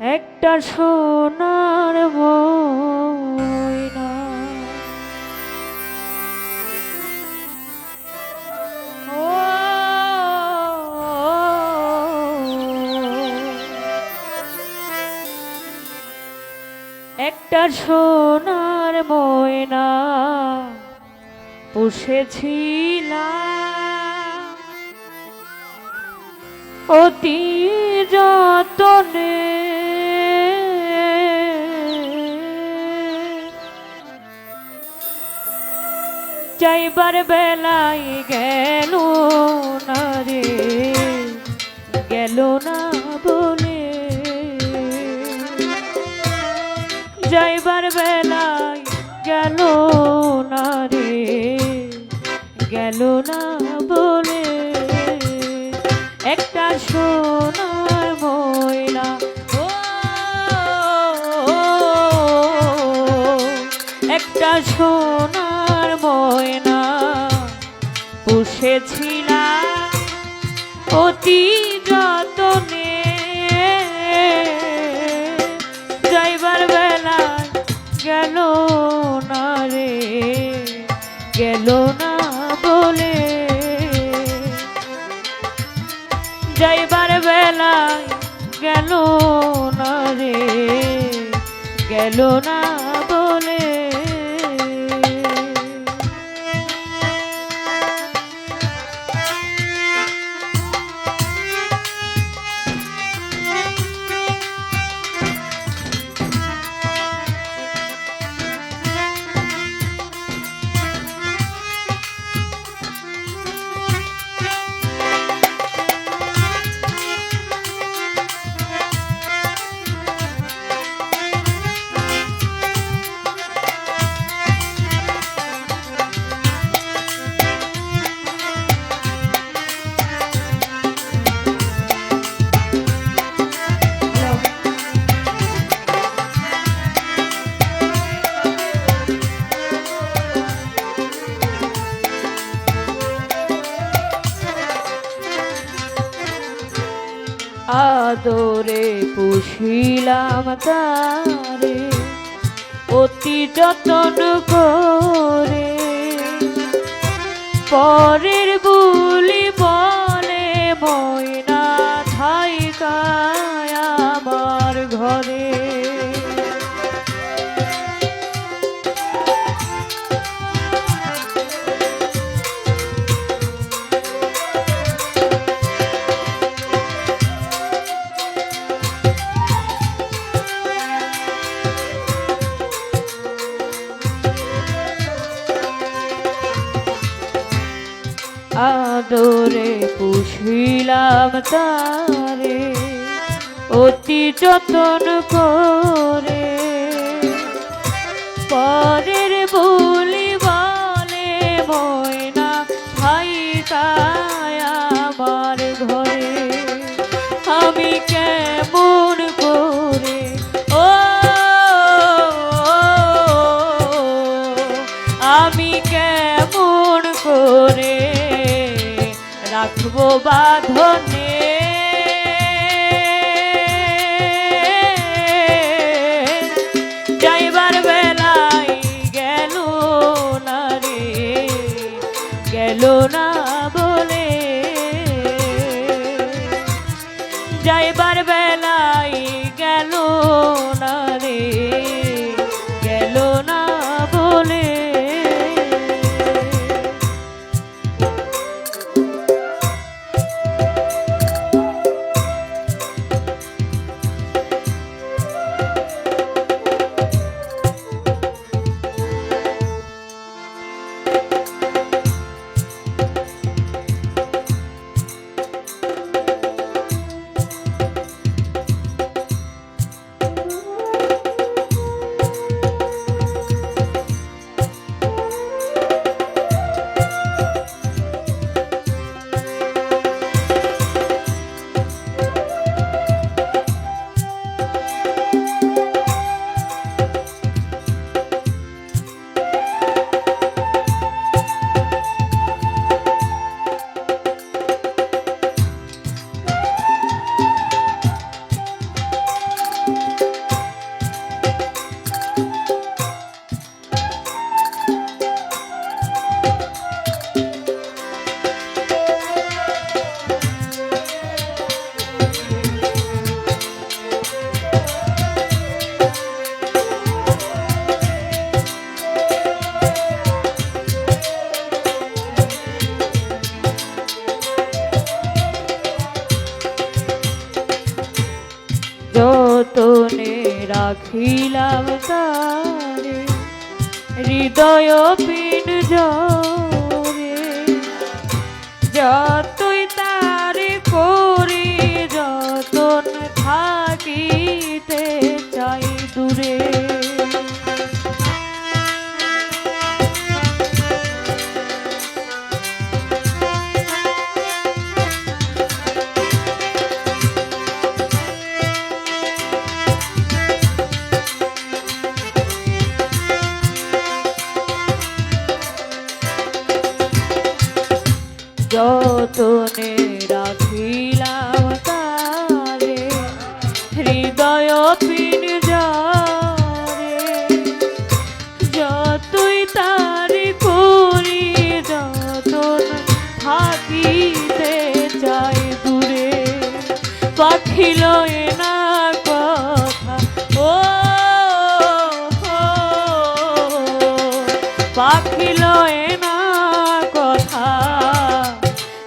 একটা সোনার ও একটা সোনার ময়না পুষেছিলাম। অতি যতনে যাইবার বেলাই গেল না রে গেল না বলে। যাইবার বেলাই গেল না রে গেল না বলে। একটা সোনার ময়না ও, একটা সোনার গেল না বলে। যাইবার বেলায় গেল না রে গেল না আদরে পুষিলাম তারে অতি যতন করে। পরের বুলি বলে ময়না তারে অতি যতন করে পরের বলি না রাখিলাম তারে হৃদয় পিন জরে যতই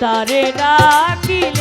তারে ডাকিলে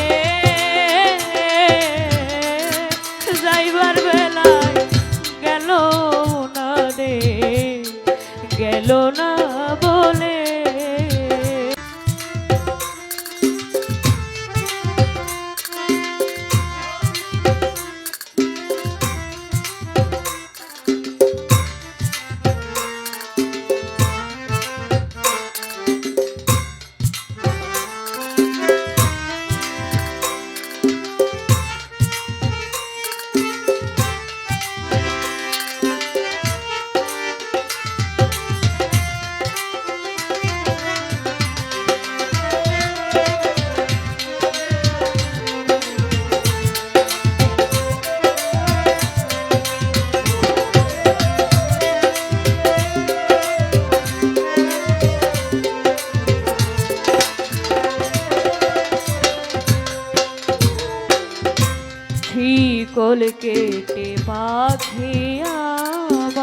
কেটে পাখি আমার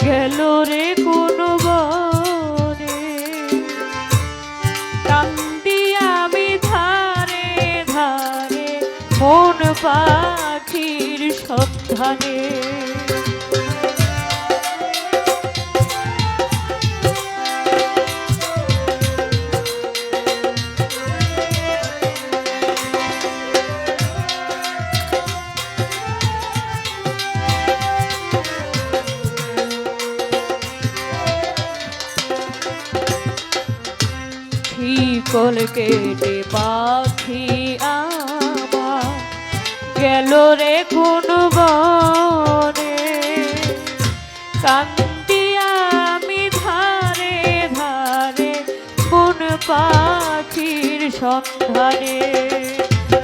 গেল রে কোন বনে। কান্দি আমি ধারে ধারে কোন পাখির সন্ধানে। শিকল কেটে পাখি আমার গেল রে কোন বনে। কান্দি আমি ধারে ধারে কোন পাখির সন্ধানে।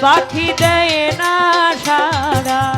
পাখি দেয় না সারা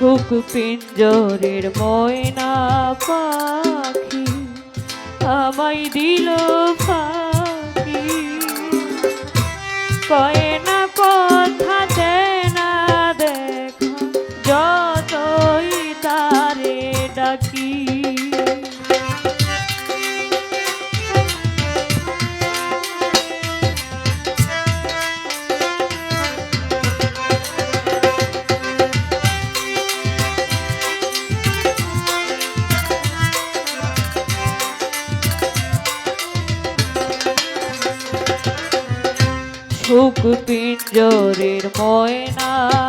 পাখুক পিঞ্জরের ময়না পাখি আমায় দিল ফাঁকি। কয়না কথা জোরের ময়না।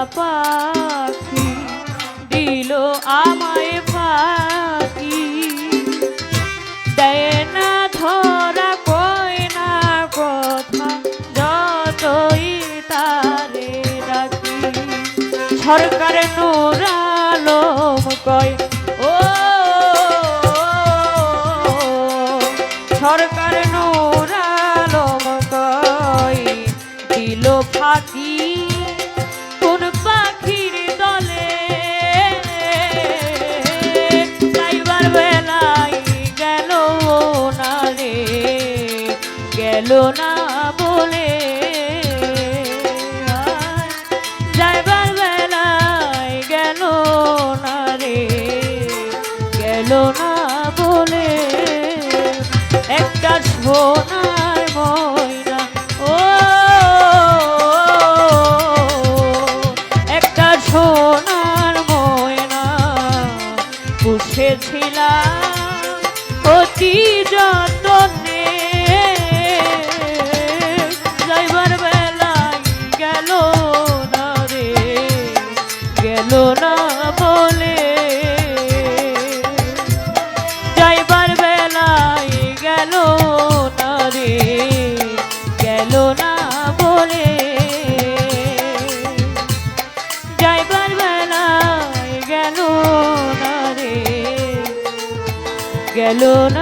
Do Luna. no